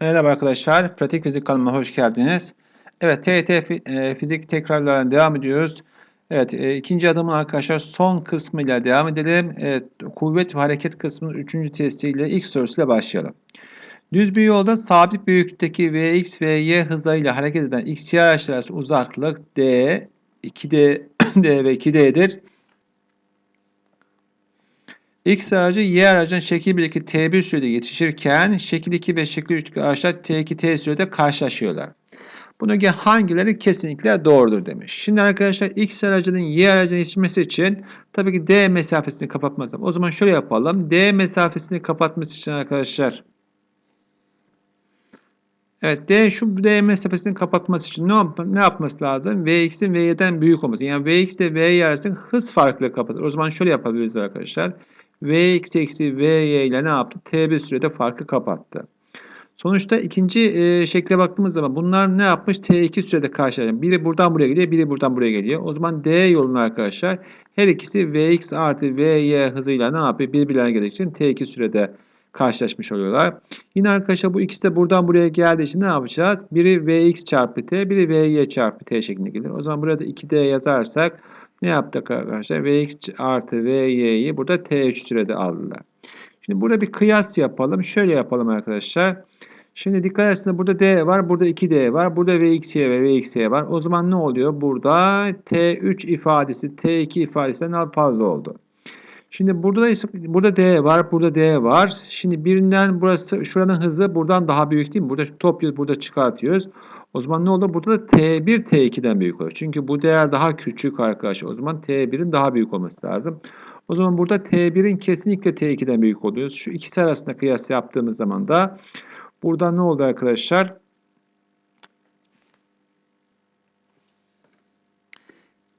Merhaba arkadaşlar, Pratik Fizik kanalıma hoş geldiniz. Evet, TET e, fizik tekrarlarına devam ediyoruz. Evet, e, ikinci adımın arkadaşlar son kısmıyla devam edelim. Evet, kuvvet ve hareket kısmının üçüncü testiyle ilk sorusuyla başlayalım. Düz bir yolda sabit büyüklükteki Vx ve y hızlarıyla hareket eden x, y arasında uzaklık d, 2d, d ve 2d'dir. X aracı Y aracın şekil 1'deki T1 sürede yetişirken şekil 2 ve şekil 3'teki araçlar T2 T sürede karşılaşıyorlar. Göre hangileri kesinlikle doğrudur demiş. Şimdi arkadaşlar X aracının Y aracına yetişmesi için tabii ki D mesafesini kapatmaz. O zaman şöyle yapalım. D mesafesini kapatması için arkadaşlar Evet D şu D mesafesini kapatması için ne, ne yapması lazım? Vx'in Vy'den büyük olması. Yani Vx ile Vy arasında hız farklı kapatır. O zaman şöyle yapabiliriz arkadaşlar. Vx eksi Vy ile ne yaptı? T1 sürede farkı kapattı. Sonuçta ikinci e, şekle baktığımız zaman bunlar ne yapmış? T2 sürede karşılaşıyor. Biri buradan buraya geliyor, biri buradan buraya geliyor. O zaman D yolunu arkadaşlar her ikisi Vx artı Vy hızıyla ne yapıyor? Birbirlerine geldiği için T2 sürede karşılaşmış oluyorlar. Yine arkadaşlar bu ikisi de buradan buraya geldiği için ne yapacağız? Biri Vx çarpı T, biri Vy çarpı T şeklinde gelir. O zaman burada 2D yazarsak ne yaptık arkadaşlar? Vx artı Vy'yi burada T3 sürede aldılar. Şimdi burada bir kıyas yapalım. Şöyle yapalım arkadaşlar. Şimdi dikkat etsiniz burada D var, burada 2D var, burada Vxy ve Vxy var. O zaman ne oluyor? Burada T3 ifadesi, T2 ifadesinden fazla oldu. Şimdi burada da burada D var, burada D var. Şimdi birinden burası şuranın hızı buradan daha büyük değil mi? Burada topluyoruz, burada çıkartıyoruz. O zaman ne olur? Burada da T1 T2'den büyük olur. Çünkü bu değer daha küçük arkadaşlar. O zaman T1'in daha büyük olması lazım. O zaman burada T1'in kesinlikle T2'den büyük oluyor. Şu ikisi arasında kıyas yaptığımız zaman da burada ne oldu arkadaşlar?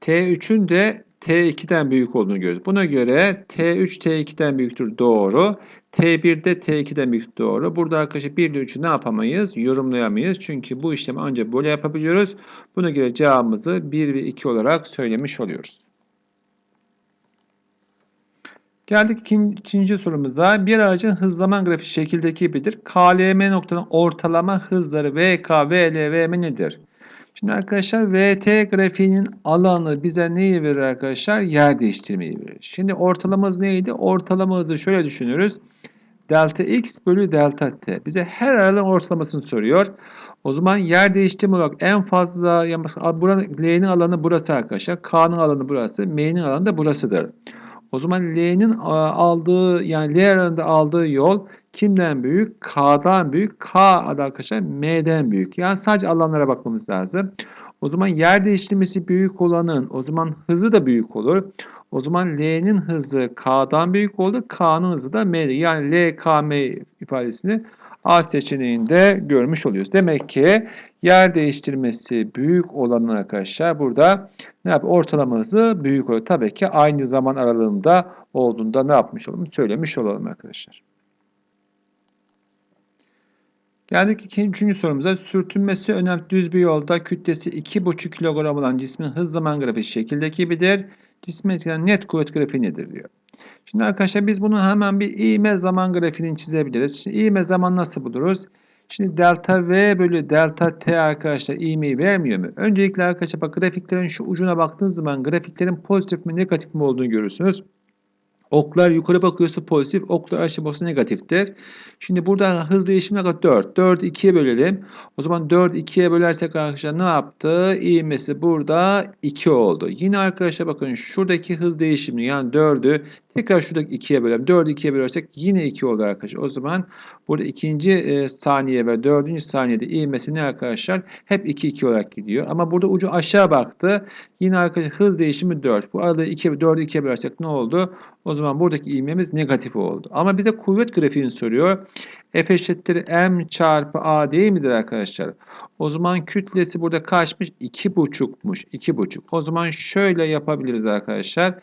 T3'ün de T2'den büyük olduğunu görüyoruz. Buna göre T3 T2'den büyüktür doğru. T1 de T2'den büyük doğru. Burada arkadaşlar 1 ile 3'ü ne yapamayız? Yorumlayamayız. Çünkü bu işlemi ancak böyle yapabiliyoruz. Buna göre cevabımızı 1 ve 2 olarak söylemiş oluyoruz. Geldik ikinci sorumuza. Bir aracın hız zaman grafiği şekildeki gibidir. KLM noktanın ortalama hızları VK, VL, VM nedir? Şimdi arkadaşlar VT grafiğinin alanı bize neyi verir arkadaşlar? Yer değiştirmeyi verir. Şimdi ortalamamız neydi? Ortalama hızı şöyle düşünüyoruz. Delta x bölü delta t. Bize her aralığın ortalamasını soruyor. O zaman yer değiştirme olarak en fazla yani buranın L'nin alanı burası arkadaşlar. K'nın alanı burası. M'nin alanı da burasıdır. O zaman L'nin aldığı yani L arasında aldığı yol kimden büyük? K'dan büyük. K arkadaşlar M'den büyük. Yani sadece alanlara bakmamız lazım. O zaman yer değiştirmesi büyük olanın o zaman hızı da büyük olur. O zaman L'nin hızı K'dan büyük olur. K'nın hızı da M'de. Yani L, K, M ifadesini A seçeneğinde görmüş oluyoruz. Demek ki yer değiştirmesi büyük olanın arkadaşlar burada ne yap? Ortalama hızı büyük oluyor. Tabii ki aynı zaman aralığında olduğunda ne yapmış olalım? Söylemiş olalım arkadaşlar. Geldik ikinci, üçüncü sorumuza. Sürtünmesi önemli düz bir yolda kütlesi 2,5 kilogram olan cismin hız zaman grafiği şekildeki gibidir. Cismin etkilenen net kuvvet grafiği nedir diyor. Şimdi arkadaşlar biz bunu hemen bir ivme zaman grafiğini çizebiliriz. Şimdi ivme zaman nasıl buluruz? Şimdi delta V bölü delta T arkadaşlar ivmeyi vermiyor mu? Öncelikle arkadaşlar bak grafiklerin şu ucuna baktığınız zaman grafiklerin pozitif mi negatif mi olduğunu görürsünüz. Oklar yukarı bakıyorsa pozitif, oklar aşağı bakıyorsa negatiftir. Şimdi burada hız değişimi ne kadar? 4. 4'ü 2'ye bölelim. O zaman 4 2'ye bölersek arkadaşlar ne yaptı? İğmesi burada 2 oldu. Yine arkadaşlar bakın şuradaki hız değişimi yani 4'ü tekrar şuradaki 2'ye bölelim. 4'ü 2'ye bölersek yine 2 oldu arkadaşlar. O zaman burada ikinci e, saniye ve dördüncü saniyede ivmesi ne arkadaşlar? Hep 2 2 olarak gidiyor. Ama burada ucu aşağı baktı. Yine arkadaşlar hız değişimi 4. Bu arada 2 4'ü 2'ye bölersek ne oldu? O zaman buradaki ivmemiz negatif oldu. Ama bize kuvvet grafiğini soruyor. F eşittir m çarpı a değil midir arkadaşlar? O zaman kütlesi burada kaçmış? 2,5'muş. 2,5. O zaman şöyle yapabiliriz arkadaşlar.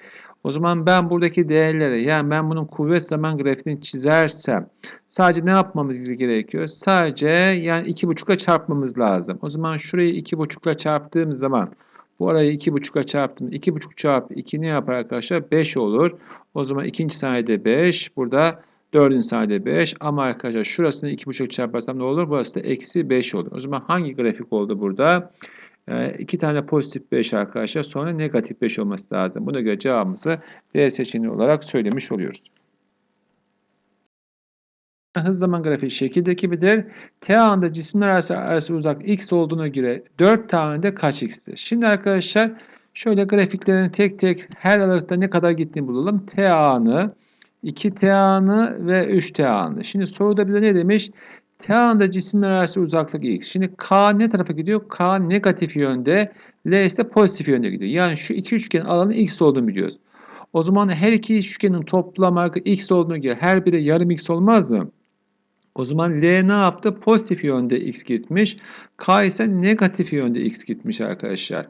O zaman ben buradaki değerleri yani ben bunun kuvvet zaman grafiğini çizersem sadece ne yapmamız gerekiyor? Sadece yani 2,5'la çarpmamız lazım. O zaman şurayı 2,5'la çarptığım zaman bu arayı 2,5'a çarptım. 2,5 çarpı 2 ne yapar arkadaşlar? 5 olur. O zaman ikinci saniyede 5. Burada 4'ün sadece 5 ama arkadaşlar şurasını 2,5 çarparsam ne olur? Burası da eksi 5 olur. O zaman hangi grafik oldu burada? Ee, iki tane pozitif 5 arkadaşlar sonra negatif 5 olması lazım. Buna göre cevabımızı D seçeneği olarak söylemiş oluyoruz. Hız zaman grafiği şekildeki gibidir. T anında cisimler arası, arası uzak x olduğuna göre 4 tane de kaç x'tir? Şimdi arkadaşlar şöyle grafiklerin tek tek her aralıkta ne kadar gittiğini bulalım. T anı, 2 T anı ve 3 T anı. Şimdi soruda bize ne demiş? T anında cisimler arası uzaklık x. Şimdi K ne tarafa gidiyor? K negatif yönde, L ise pozitif yönde gidiyor. Yani şu iki üçgenin alanı x olduğunu biliyoruz. O zaman her iki üçgenin toplam x olduğuna göre her biri yarım x olmaz mı? O zaman L ne yaptı? Pozitif yönde x gitmiş. K ise negatif yönde x gitmiş arkadaşlar.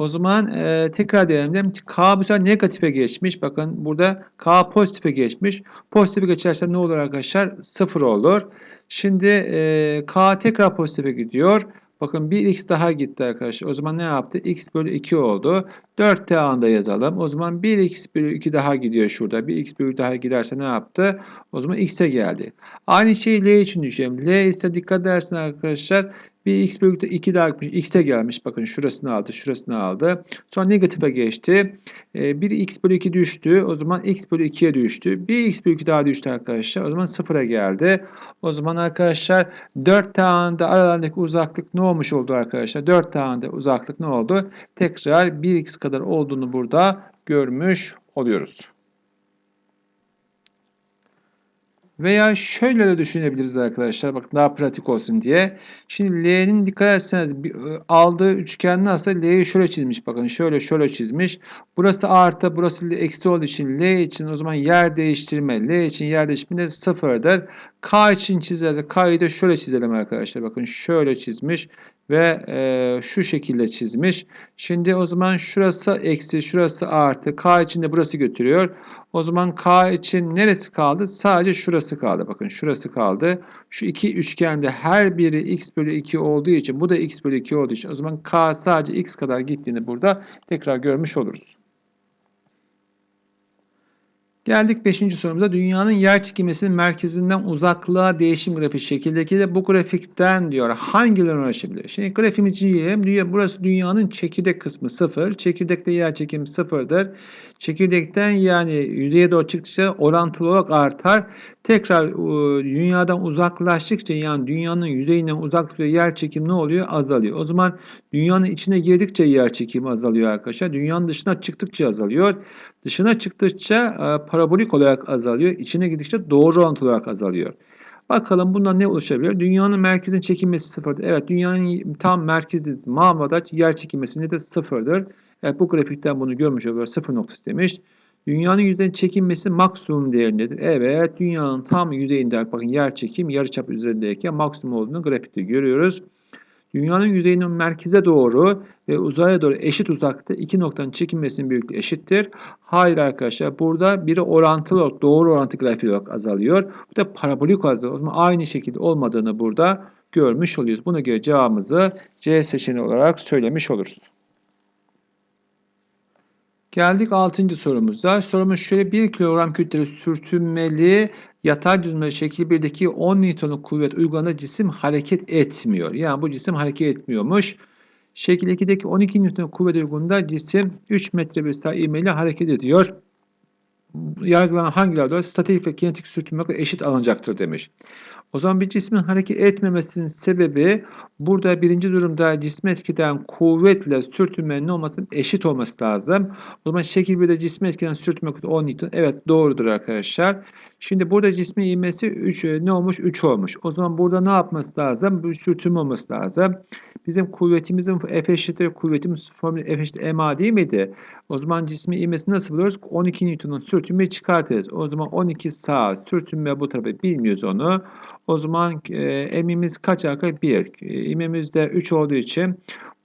O zaman e, tekrar diyelim. K bu sefer negatife geçmiş. Bakın burada K pozitife geçmiş. Pozitife geçerse ne olur arkadaşlar? 0 olur. Şimdi e, K tekrar pozitife gidiyor. Bakın bir x daha gitti arkadaşlar. O zaman ne yaptı? x bölü 2 oldu. 4 t anda yazalım. O zaman 1x bölü 2 daha gidiyor şurada. 1x bölü 2 daha giderse ne yaptı? O zaman x'e geldi. Aynı şeyi L için düşünelim. L ise dikkat edersin arkadaşlar. Bir x bölü 2 daha gitmiş. X'e gelmiş. Bakın şurasını aldı. Şurasını aldı. Sonra negatife geçti. Ee, bir x bölü 2 düştü. O zaman x bölü 2'ye düştü. Bir x bölü 2 daha düştü arkadaşlar. O zaman sıfıra geldi. O zaman arkadaşlar 4 tane aralarındaki uzaklık ne olmuş oldu arkadaşlar? 4 tane uzaklık ne oldu? Tekrar 1x kadar olduğunu burada görmüş oluyoruz. Veya şöyle de düşünebiliriz arkadaşlar. Bakın daha pratik olsun diye. Şimdi L'nin dikkat etseniz aldığı üçgen nasıl? L'yi şöyle çizmiş. Bakın şöyle şöyle çizmiş. Burası artı burası eksi olduğu için L için o zaman yer değiştirme. L için yer değiştirme de sıfırdır. K için çizeriz. K'yı da şöyle çizelim arkadaşlar. Bakın şöyle çizmiş ve e, şu şekilde çizmiş. Şimdi o zaman şurası eksi, şurası artı. K için de burası götürüyor. O zaman K için neresi kaldı? Sadece şurası kaldı. Bakın şurası kaldı. Şu iki üçgende her biri x bölü 2 olduğu için bu da x bölü 2 olduğu için o zaman K sadece x kadar gittiğini burada tekrar görmüş oluruz. Geldik 5. sorumuza. Dünyanın yer çekilmesinin merkezinden uzaklığa değişim grafiği şekildeki de bu grafikten diyor hangileri ulaşabilir? Şimdi grafiğimizi yiyelim. Dünya, burası dünyanın çekirdek kısmı 0. Çekirdekte yer çekimi 0'dır. Çekirdekten yani yüzeye doğru çıktıkça orantılı olarak artar. Tekrar e, dünyadan uzaklaştıkça yani dünyanın yüzeyinden uzaklıkta yer çekimi ne oluyor? Azalıyor. O zaman dünyanın içine girdikçe yer çekimi azalıyor arkadaşlar. Dünyanın dışına çıktıkça azalıyor. Dışına çıktıkça e, parabolik olarak azalıyor. İçine gidikçe doğru orantılı olarak azalıyor. Bakalım bundan ne oluşabilir? Dünyanın merkezine çekilmesi sıfırdır. Evet dünyanın tam merkezdeyiz. Mağmada yer çekilmesinde de sıfırdır. Evet bu grafikten bunu görmüş oluyoruz. Sıfır noktası demiş. Dünyanın yüzeyine çekilmesi maksimum değerindedir. Evet dünyanın tam yüzeyinde bakın yer çekim yarıçap üzerindeyken maksimum olduğunu grafikte görüyoruz. Dünyanın yüzeyinin merkeze doğru ve uzaya doğru eşit uzakta iki noktanın çekilmesinin büyüklüğü eşittir. Hayır arkadaşlar burada biri orantılı olarak doğru orantı grafiği olarak azalıyor. Bu da parabolik azalıyor. O aynı şekilde olmadığını burada görmüş oluyoruz. Buna göre cevabımızı C seçeneği olarak söylemiş oluruz. Geldik 6. sorumuza. Sorumuz şöyle 1 kilogram kütleli sürtünmeli yatay düzme şekil 1'deki 10 Newton'luk kuvvet uygulanında cisim hareket etmiyor. Yani bu cisim hareket etmiyormuş. Şekil 2'deki 12 Newton'luk kuvvet uygulanında cisim 3 metre bir saat ivmeyle hareket ediyor. Yargılanan hangileri doğru? Statik ve kinetik sürtünme eşit alınacaktır demiş. O zaman bir cismin hareket etmemesinin sebebi burada birinci durumda cismi etkileyen kuvvetle sürtünmenin olmasının eşit olması lazım. O zaman şekil 1'de cismi etkileyen sürtünme kuvveti 10 Newton. Evet doğrudur arkadaşlar. Şimdi burada cismin ivmesi 3 ne olmuş? 3 olmuş. O zaman burada ne yapması lazım? Bu sürtünme olması lazım. Bizim kuvvetimizin F eşittir kuvvetimiz formülü F eşittir MA değil miydi? O zaman cismin ivmesi nasıl buluyoruz? 12 Newton'un sürtünmeyi çıkartırız. O zaman 12 sağ sürtünme bu tarafa bilmiyoruz onu. O zaman e, emimiz kaç arkadaşlar? 1. E, İmimiz de 3 olduğu için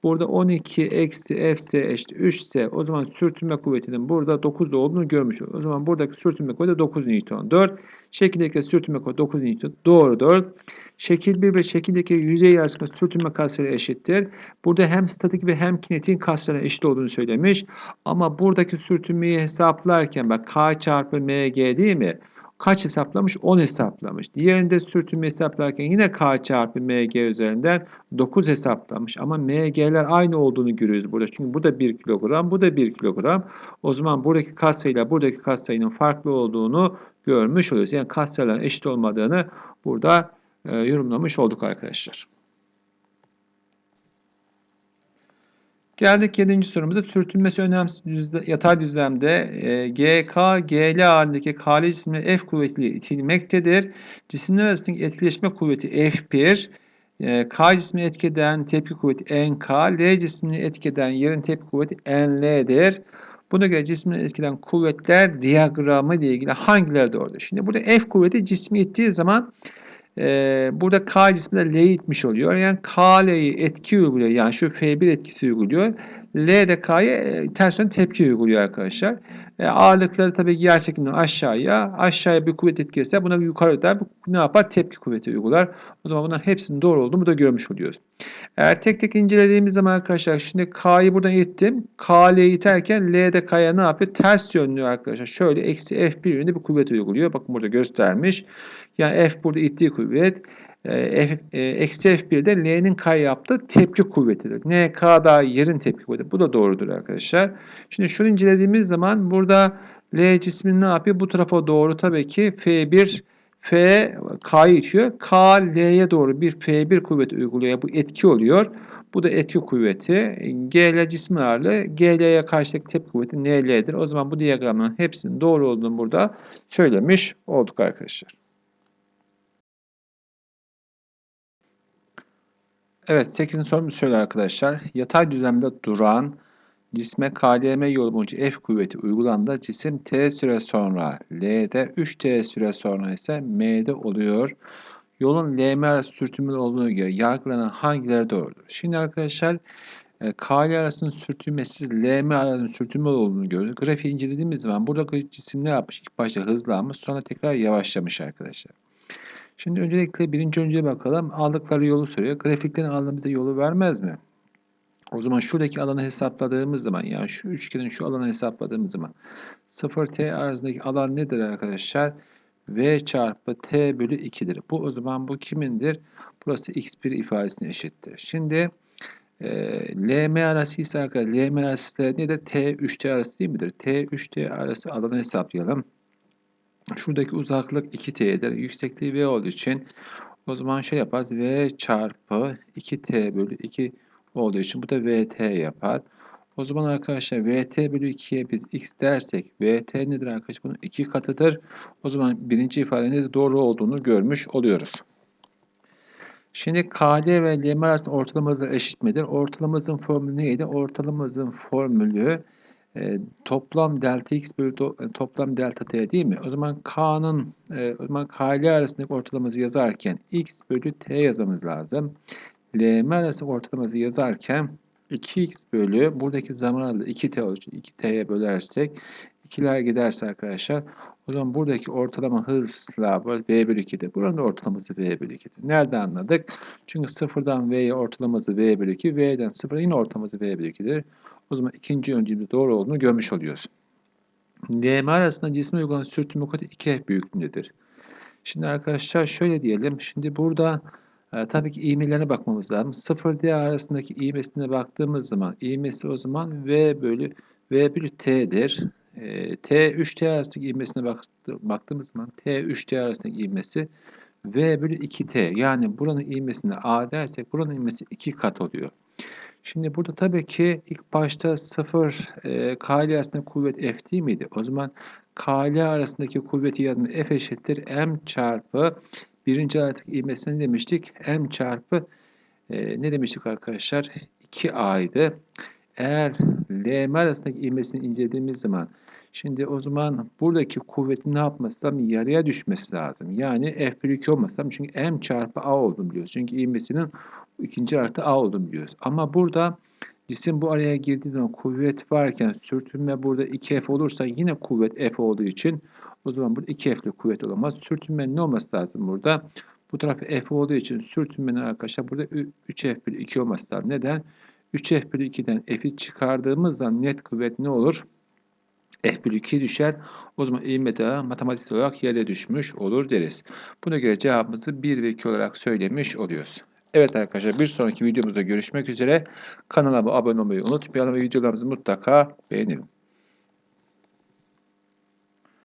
burada 12 eksi fs eşit 3 o zaman sürtünme kuvvetinin burada 9 olduğunu görmüş O zaman buradaki sürtünme kuvveti 9 Newton. 4. Şekildeki sürtünme kuvveti 9 Newton. Doğrudur. Şekil 1 ve şekildeki yüzey arasında sürtünme kasları eşittir. Burada hem statik ve hem kinetiğin kaslarına eşit olduğunu söylemiş. Ama buradaki sürtünmeyi hesaplarken bak K çarpı mg değil mi? Kaç hesaplamış? 10 hesaplamış. Diğerinde sürtünme hesaplarken yine K çarpı MG üzerinden 9 hesaplamış. Ama MG'ler aynı olduğunu görüyoruz burada. Çünkü bu da 1 kilogram, bu da 1 kilogram. O zaman buradaki katsayıyla buradaki katsayının farklı olduğunu görmüş oluyoruz. Yani katsayıların eşit olmadığını burada e, yorumlamış olduk arkadaşlar. Geldik 7. sorumuza. Sürtünmesi önemsiz düzle, yatay düzlemde e, GK, GL halindeki KL cisimleri F kuvvetiyle itilmektedir. Cisimler arasındaki etkileşme kuvveti F1, e, K cismini etkeden tepki kuvveti NK, L cismini etkeden yerin tepki kuvveti NL'dir. Buna göre cismini etkilen kuvvetler diyagramı ile ilgili hangileri doğrudur? Şimdi burada F kuvveti cismi ittiği zaman ee, burada K cismi de L'yi itmiş oluyor. Yani K L'yi etki uyguluyor. Yani şu F1 etkisi uyguluyor. L de K'ya e, ters yön tepki uyguluyor arkadaşlar. E, ağırlıkları tabii yer çekiminden aşağıya, aşağıya bir kuvvet etkilese buna yukarıda ne yapar? Tepki kuvveti uygular. O zaman bunların hepsinin doğru olduğunu da görmüş oluyoruz. Eğer tek tek incelediğimiz zaman arkadaşlar şimdi K'yı buradan ittim. K iterken L de K'ya ne yapıyor? Ters yönlü arkadaşlar. Şöyle eksi F1 yönünde bir kuvvet uyguluyor. Bakın burada göstermiş. Yani F burada ittiği kuvvet. E, F, e, eksi F1'de L'nin K yaptığı tepki kuvvetidir. N, K da yerin tepki kuvveti. Bu da doğrudur arkadaşlar. Şimdi şunu incelediğimiz zaman burada L cisminin ne yapıyor? Bu tarafa doğru tabii ki F1 F K'yı itiyor. K L'ye doğru bir F1 kuvveti uyguluyor. Bu etki oluyor. Bu da etki kuvveti. GL cismi ağırlığı. GL'ye karşılık tepki kuvveti NL'dir. O zaman bu diyagramın hepsinin doğru olduğunu burada söylemiş olduk arkadaşlar. Evet 8. sorumuz şöyle arkadaşlar. Yatay düzlemde duran cisme KLM yolu boyunca F kuvveti uygulandığında cisim T süre sonra L'de 3T süre sonra ise M'de oluyor. Yolun LM arası sürtünmeli olduğuna göre yargılanan hangileri doğrudur? Şimdi arkadaşlar e, KL arasının sürtünmesiz LM arasının sürtünmeli olduğunu görüyoruz. Grafiği incelediğimiz zaman burada cisim ne yapmış? İlk başta hızlanmış sonra tekrar yavaşlamış arkadaşlar. Şimdi öncelikle birinci önceye bakalım. Aldıkları yolu soruyor. Grafiklerin aldığımızda yolu vermez mi? O zaman şuradaki alanı hesapladığımız zaman yani şu üçgenin şu alanı hesapladığımız zaman 0t arasındaki alan nedir arkadaşlar? v çarpı t bölü 2'dir. Bu o zaman bu kimindir? Burası x1 ifadesine eşittir. Şimdi e, LM arası ise arkadaşlar LM arası nedir? T 3T arası değil midir? T 3T arası alanı hesaplayalım. Şuradaki uzaklık 2t'dir. Yüksekliği v olduğu için o zaman şey yaparız. v çarpı 2t bölü 2 olduğu için bu da vt yapar. O zaman arkadaşlar vt bölü 2'ye biz x dersek vt nedir arkadaşlar? Bunun 2 katıdır. O zaman birinci ifadenin de doğru olduğunu görmüş oluyoruz. Şimdi KL ve LM arasında ortalama hızlar eşit midir? Ortalama hızın formülü neydi? Ortalama hızın formülü e, toplam delta x bölü do, e, toplam delta t değil mi? O zaman k'nın e, o zaman k ile arasındaki ortalaması yazarken x bölü t yazmamız lazım. lm arasındaki ortalaması yazarken 2x bölü buradaki zaman aralığı 2t olacak. 2t'ye bölersek 2'ler giderse arkadaşlar o zaman buradaki ortalama hızla v bölü 2'de. Buranın ortalaması v bölü 2'dir. Nereden anladık? Çünkü sıfırdan v'ye ortalaması v bölü 2. V'den sıfıra yine ortalaması v bölü 2'dir. O zaman ikinci öncülümde doğru olduğunu görmüş oluyoruz. DM arasında cisme uygulanan sürtünme kuvveti 2F büyüklüğündedir. Şimdi arkadaşlar şöyle diyelim. Şimdi burada e, tabii ki ivmelerine bakmamız lazım. 0D arasındaki ivmesine baktığımız zaman ivmesi o zaman V bölü V bölü T'dir. E, T 3T arasındaki ivmesine bak, baktığımız zaman T 3T arasındaki ivmesi V bölü 2T. Yani buranın ivmesine A dersek buranın ivmesi 2 kat oluyor. Şimdi burada tabii ki ilk başta 0 e, KL arasında kuvvet F değil miydi? O zaman KL arasındaki kuvveti yazma F eşittir M çarpı birinci artık ivmesini demiştik. M çarpı e, ne demiştik arkadaşlar? 2A'ydı. Eğer LM arasındaki ivmesini incelediğimiz zaman Şimdi o zaman buradaki kuvvetin ne yapması lazım? Yarıya düşmesi lazım. Yani F bölü 2 olması. Çünkü M çarpı A olduğunu biliyoruz. Çünkü ivmesinin ikinci artı A olduğunu biliyoruz. Ama burada cisim bu araya girdiği zaman kuvvet varken sürtünme burada 2F olursa yine kuvvet F olduğu için o zaman burada 2F'li kuvvet olamaz. Sürtünmenin ne olması lazım burada? Bu taraf F olduğu için sürtünmenin arkadaşlar burada 3F bölü 2 olması lazım. Neden? 3F bölü 2'den F'i çıkardığımız zaman net kuvvet ne olur? F bölü 2 düşer. O zaman ivme de matematiksel olarak yere düşmüş olur deriz. Buna göre cevabımızı 1 ve 2 olarak söylemiş oluyoruz. Evet arkadaşlar bir sonraki videomuzda görüşmek üzere. Kanalıma abone olmayı unutmayalım ve videolarımızı mutlaka beğenelim.